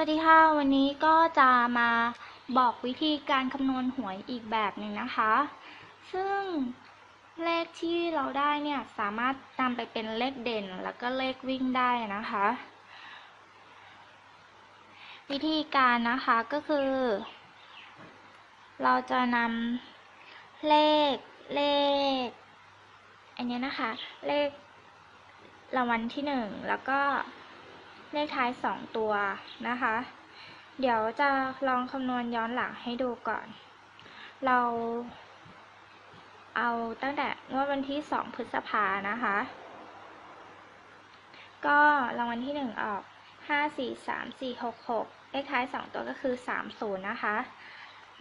วัสดีค่ะ วันนี้ก็จะมาบอกวิธีการคำนวณหวยอีกแบบหนึ่งนะคะ ซึ่งเลขที่เราได้เนี่ยสามารถนำไปเป็นเลขเด่นแล้วก็เลขวิ่งได้นะคะ วิธีการนะคะก็คือ เราจะนำเลขเลข อันนี้นะคะ เลขรางวัลที่หนึ่งแล้วก็ เลขท้ายสองตัวนะคะ เดี๋ยวจะลองคำนวณย้อนหลังให้ดูก่อน เราเอาตั้งแต่งวดวันที่สองพฤษภานะคะ ก็รางวัลที่หนึ่งออกห้าสี่สามสี่หกหกเลขท้ายสองตัวก็คือสามศูนย์นะคะ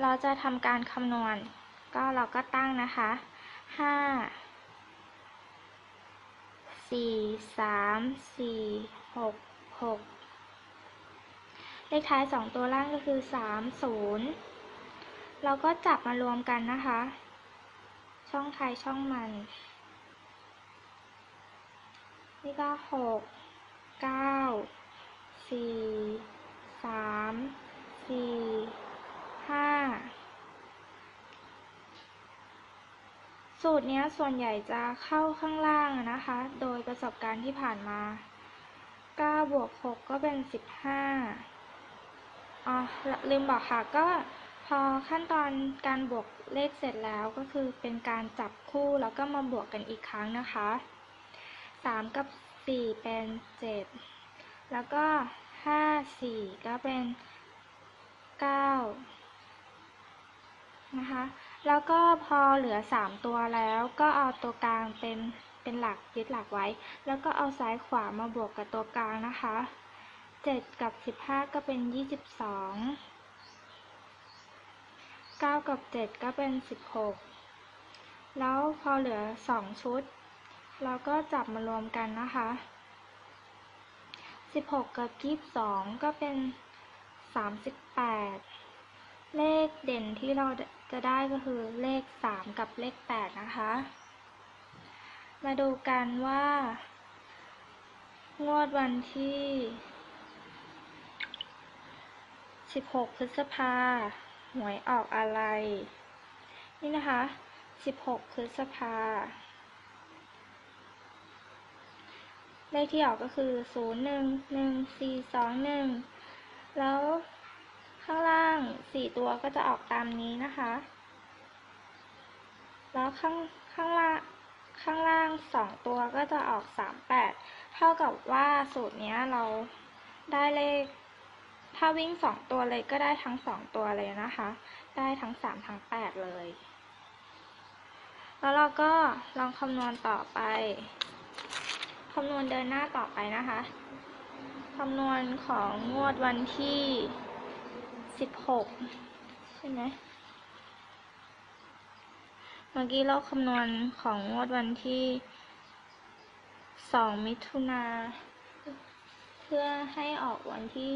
เราจะทำการคำนวณ ก็เราก็ตั้งนะคะห้าสี่สา มสี่หกหกเลขท้ายสองตัวล่างก็คือสามศูนย์เราก็จับมารวมกันนะคะ ช่องใครช่องมัน นี่ก็หกเก้าสี่สามสี่ห้าสูตรนี้ส่วนใหญ่จะเข้าข้างล่างนะคะ โดยประสบการณ์ที่ผ่านมา 9บวก6ก็เป็น15อ๋อ ลืมบอกค่ะ ก็พอขั้นตอนการบวกเลขเสร็จแล้วก็คือเป็นการจับคู่แล้วก็มาบวกกันอีกครั้งนะคะ 3 กับ 4 เป็น 7 แล้วก็ 5 4 ก็เป็น 9 นะคะ แล้วก็พอเหลือ 3 ตัวแล้วก็เอาตัวกลางเป็น เป็นหลักยึดหลักไว้ แล้วก็เอาซ้ายขวามาบวกกับตัวกลางนะคะ 7 กับ 15 ก็เป็น 22 9 กับ 7 ก็เป็น 16 แล้วพอเหลือ 2 ชุด เราก็จับมารวมกันนะคะ 16 กับ 22 ก็เป็น 38เลขเด่นที่เราจะได้ก็คือเลข 3 กับเลข 8 นะคะ มาดูกันว่า งวดวันที่ 16 พฤษภาหวยออกอะไร นี่นะคะ 16 พฤษภาเลขที่ออกก็คือ 0 1 1 4 2 1 แล้วข้างล่าง 4 ตัวก็จะออกตามนี้นะคะ แล้วข้างข้างล่าง ข้างล่างสองตัวก็จะออกสามแปดเท่ากับว่าสูตรนี้เราได้เลข ถ้าวิ่งสองตัวเลยก็ได้ทั้งสองตัวเลยนะคะ ได้ทั้งสามทั้งแปดเลย แล้วเราก็ลองคำนวณต่อไป คำนวณเดินหน้าต่อไปนะคะ คำนวณของงวดวันที่สิบหกใช่ไหม เมื่อกี้เราคำนวณของงวดวันที่ 2 มิถุนา เพื่อให้ออกวันที่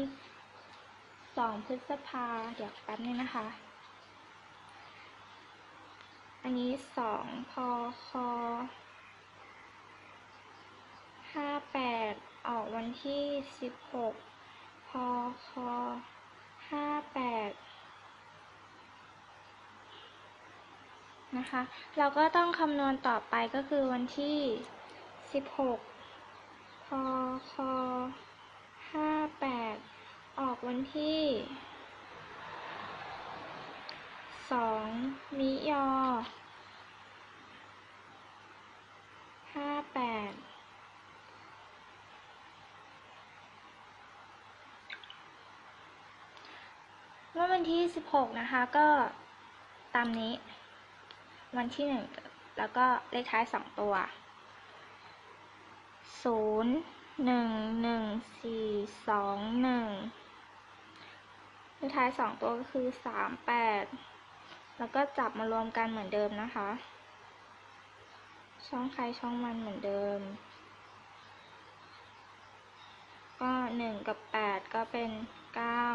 2 พฤษภา เดี๋ยวแป๊บนึงนะคะ อันนี้ 2 พค58 ออกวันที่ 16 นะคะ เราก็ต้องคำนวณต่อไปก็คือวันที่ 16 พค 58 ออกวันที่ 2 มิยอ 58เมื่อวันที่ 16 นะคะ ก็ตามนี้ วันที่หนึ่งแล้วก็เลขท้ายสองตัวศูนย์หนึ่งหนึ่งสี่สองหนึ่งเลขท้ายสองตัวก็คือสามแปดแล้วก็จับมารวมกันเหมือนเดิมนะคะ ช่องใครช่องมันเหมือนเดิม ก็หนึ่งกับแปดก็เป็นเก้า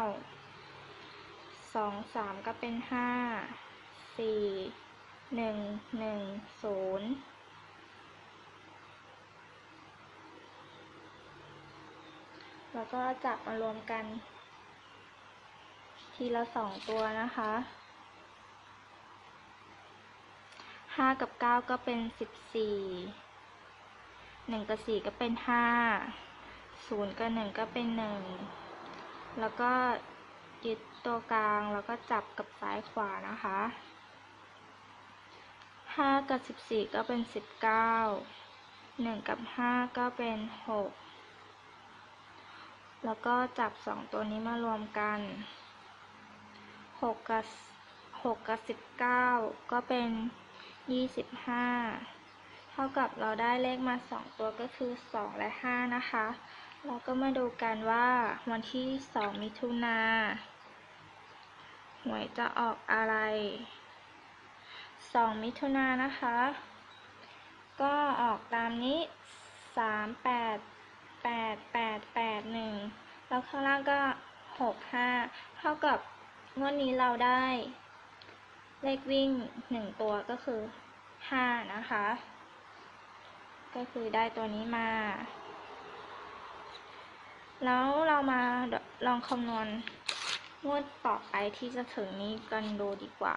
สองสามก็เป็นห้าสี่ หนึ่งหนึ่งศูนย์แล้วก็จับมารวมกัน ทีละสองตัวนะคะห้ากับเก้าก็เป็นสิบสี่หนึ่งกับสี่ก็เป็นห้าศูนย์กับหนึ่งก็เป็นหนึ่งแล้วก็ยึดตัวกลางแล้วก็จับกับซ้ายขวานะคะ ห้ากับสิบสี่ก็เป็นสิบเก้าหนึ่งกับห้าก็เป็นหกแล้วก็จับสองตัวนี้มารวมกันหกกับหกกับสิบเก้าก็เป็นยี่สิบห้าเท่ากับเราได้เลขมาสองตัวก็คือสองและห้านะคะเราก็มาดูกันว่าวันที่สองมิถุนาหวยจะออกอะไร สองมิถุนายนะคะ ก็ออกตามนี้สามแปดแปดแปดแปดหนึ่งแล้วข้างล่างก็หกห้าเท่ากับงวดนี้เราได้ เลขวิ่งหนึ่งตัวก็คือห้านะคะ ก็คือได้ตัวนี้มา แล้วเรามาลองคำนวณงวดต่อไปที่จะถึงนี้กันดูดีกว่า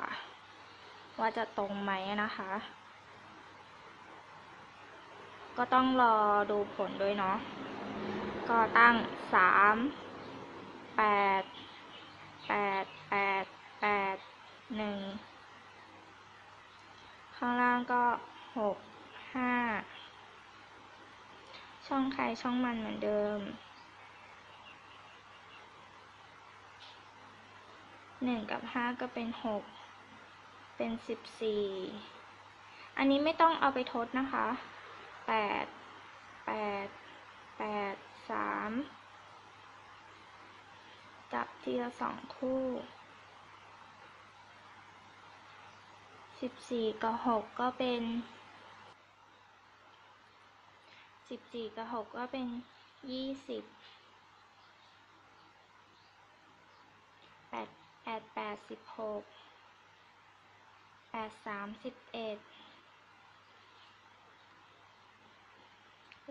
ว่าจะตรงไหมนะคะ ก็ต้องรอดูผลด้วยเนาะ ก็ตั้งสามแปดแปดแปดแปดหนึ่งข้างล่างก็หกห้าช่องใครช่องมันเหมือนเดิมหนึ่งกับห้าก็เป็นหก เป็นสิบสี่อันนี้ไม่ต้องเอาไปทดนะคะแปดแปดแปดสามจับทีละสองคู่สิบสี่กับหกก็เป็นสิบสี่กับหกก็เป็นยี่สิบแปดแปดแปดสิบหก แปดสามสิบเอ็ด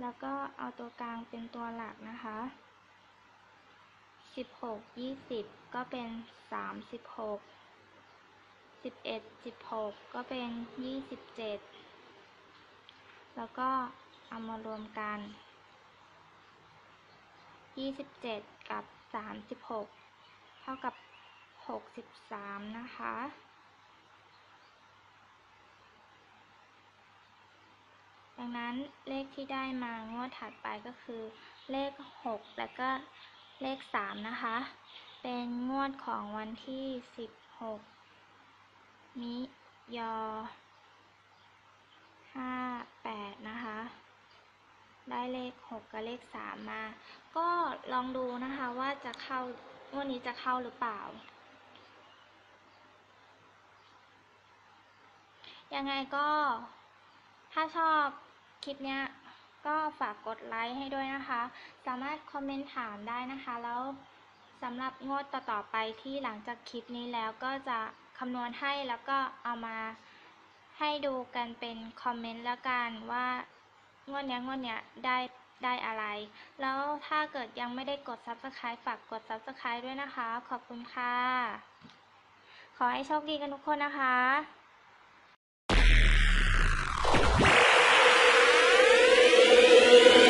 แล้วก็เอาตัวกลางเป็นตัวหลักนะคะสิบหกยี่สิบก็เป็นสามสิบหกสิบเอ็ดสิบหกก็เป็นยี่สิบเจ็ดแล้วก็เอามารวมกันยี่สิบเจ็ดกับสามสิบหกเท่ากับหกสิบสามนะคะ ดังนั้นเลขที่ได้มางวดถัดไปก็คือ เลขหกแล้วก็เลขสามนะคะ เป็นงวดของวันที่สิบหกมิยอห้าแปดนะคะ ได้เลขหกกับเลขสามมา ก็ลองดูนะคะว่าจะเข้างวดนี้จะเข้าหรือเปล่ายังไงก็ถ้าชอบ คลิปเนี้ยก็ฝากกดไลค์ให้ด้วยนะคะ สามารถคอมเมนต์ถามได้นะคะ แล้วสำหรับงวดต่อๆไปที่หลังจากคลิปนี้แล้วก็จะคำนวณให้แล้วก็เอามาให้ดูกันเป็นคอมเมนต์ล้วกันว่างวดเนี้ยงวดเนี้ยได้ได้อะไร แล้วถ้าเกิดยังไม่ได้กด Subscribe ฝากกด Subscribe ด้วยนะคะ ขอบคุณค่ะ ขอให้โชคดีกันทุกคนนะคะ Amen.